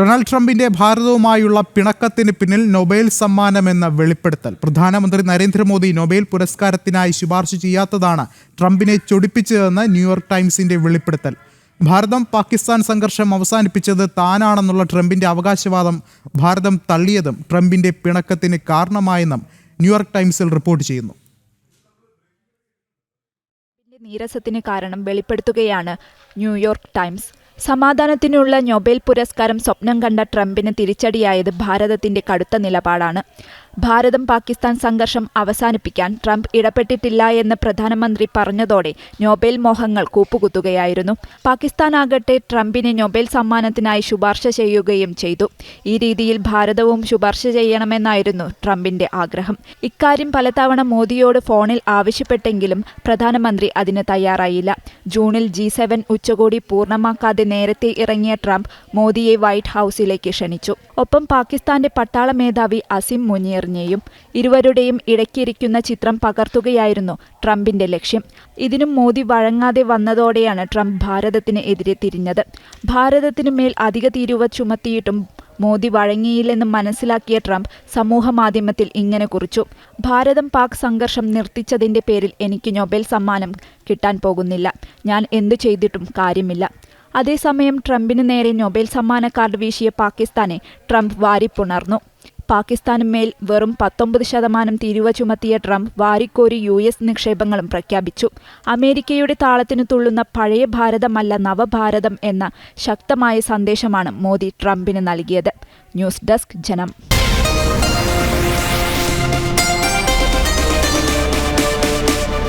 Donald ട്രംപിന്റെ ഭാരതവുമായുള്ള പിണക്കത്തിന് പിന്നിൽ Nobel സമ്മാനമെന്ന വെളിപ്പെടുത്തൽ. പ്രധാനമന്ത്രി നരേന്ദ്രമോദി നൊബേൽ പുരസ്കാരത്തിനായി ശുപാർശ ചെയ്യാത്തതാണ് ട്രംപിനെ ചൊടിപ്പിച്ചതെന്ന് ന്യൂയോർക്ക് ടൈംസിന്റെ വെളിപ്പെടുത്തൽ. ഭാരതം പാകിസ്ഥാൻ സംഘർഷം അവസാനിപ്പിച്ചത് താനാണെന്നുള്ള ട്രംപിന്റെ അവകാശവാദം ഭാരതം തള്ളിയതും ട്രംപിന്റെ പിണക്കത്തിന് കാരണമായെന്നും ന്യൂയോർക്ക് ടൈംസിൽ റിപ്പോർട്ട് ചെയ്യുന്നു. നീരസത്തിന് കാരണം വെളിപ്പെടുത്തുകയാണ് ന്യൂയോർക്ക് ടൈംസ്. സമാധാനത്തിനുള്ള നൊബേൽ പുരസ്കാരം സ്വപ്നം കണ്ട ട്രംപിന് തിരിച്ചടിയായത് ഭാരതത്തിന്റെ കടുത്ത നിലപാടാണ്. ഭാരതം പാകിസ്ഥാൻ സംഘർഷം അവസാനിപ്പിക്കാൻ ട്രംപ് ഇടപെട്ടിട്ടില്ല എന്ന് പ്രധാനമന്ത്രി പറഞ്ഞതോടെ നൊബേൽ മോഹങ്ങൾ കൂപ്പുകുത്തുകയായിരുന്നു. പാകിസ്ഥാനാകട്ടെ ട്രംപിനെ നൊബേൽ സമ്മാനത്തിനായി ശുപാർശ ചെയ്യുകയും ചെയ്തു. ഈ രീതിയിൽ ഭാരതവും ശുപാർശ ചെയ്യണമെന്നായിരുന്നു ട്രംപിന്റെ ആഗ്രഹം. ഇക്കാര്യം പലതവണ മോദിയോട് ഫോണിൽ ആവശ്യപ്പെട്ടെങ്കിലും പ്രധാനമന്ത്രി അതിന് തയ്യാറായില്ല. ജൂണിൽ ജി സെവൻ ഉച്ചകോടി പൂർണമാക്കാതെ നേരത്തെ ഇറങ്ങിയ ട്രംപ് മോദിയെ വൈറ്റ് ഹൌസിലേക്ക് ക്ഷണിച്ചു. ഒപ്പം പാകിസ്ഥാന്റെ പട്ടാള മേധാവി അസിം മുനീറിനെയും ഇരുവരുടെയും ഇടയ്ക്കിരിക്കുന്ന ചിത്രം പകർത്തുകയായിരുന്നു ട്രംപിന്റെ ലക്ഷ്യം. ഇതിനും മോദി വഴങ്ങാതെ വന്നതോടെയാണ് ട്രംപ് ഭാരതത്തിന് എതിരെ തിരിഞ്ഞത്. ഭാരതത്തിനു മേൽ അധിക തീരുവ ചുമത്തിയിട്ടും മോദി വഴങ്ങിയില്ലെന്ന് മനസ്സിലാക്കിയ ട്രംപ് സമൂഹമാധ്യമത്തിൽ ഇങ്ങനെ കുറിച്ചു. ഭാരതം പാക് സംഘർഷം നിർത്തിച്ചതിന്റെ പേരിൽ എനിക്ക് നൊബേൽ സമ്മാനം കിട്ടാൻ പോകുന്നില്ല. ഞാൻ എന്തു ചെയ്തിട്ടും കാര്യമില്ല. അതേസമയം ട്രംപിന് നേരെ നൊബേൽ സമ്മാന കാർഡ് വീശിയ പാകിസ്ഥാനെ ട്രംപ് വാരിപ്പുണർന്നു. പാകിസ്ഥാന് മേൽ വെറും പത്തൊമ്പത് ശതമാനം തിരുവ ചുമത്തിയ ട്രംപ് വാരിക്കോരി യു എസ് നിക്ഷേപങ്ങളും പ്രഖ്യാപിച്ചു. അമേരിക്കയുടെ താളത്തിനു തുള്ളുന്ന പഴയ ഭാരതമല്ല നവഭാരതം എന്ന ശക്തമായ സന്ദേശമാണ് മോദി ട്രംപിന് നൽകിയത്. ന്യൂസ് ഡെസ്ക് ജനം.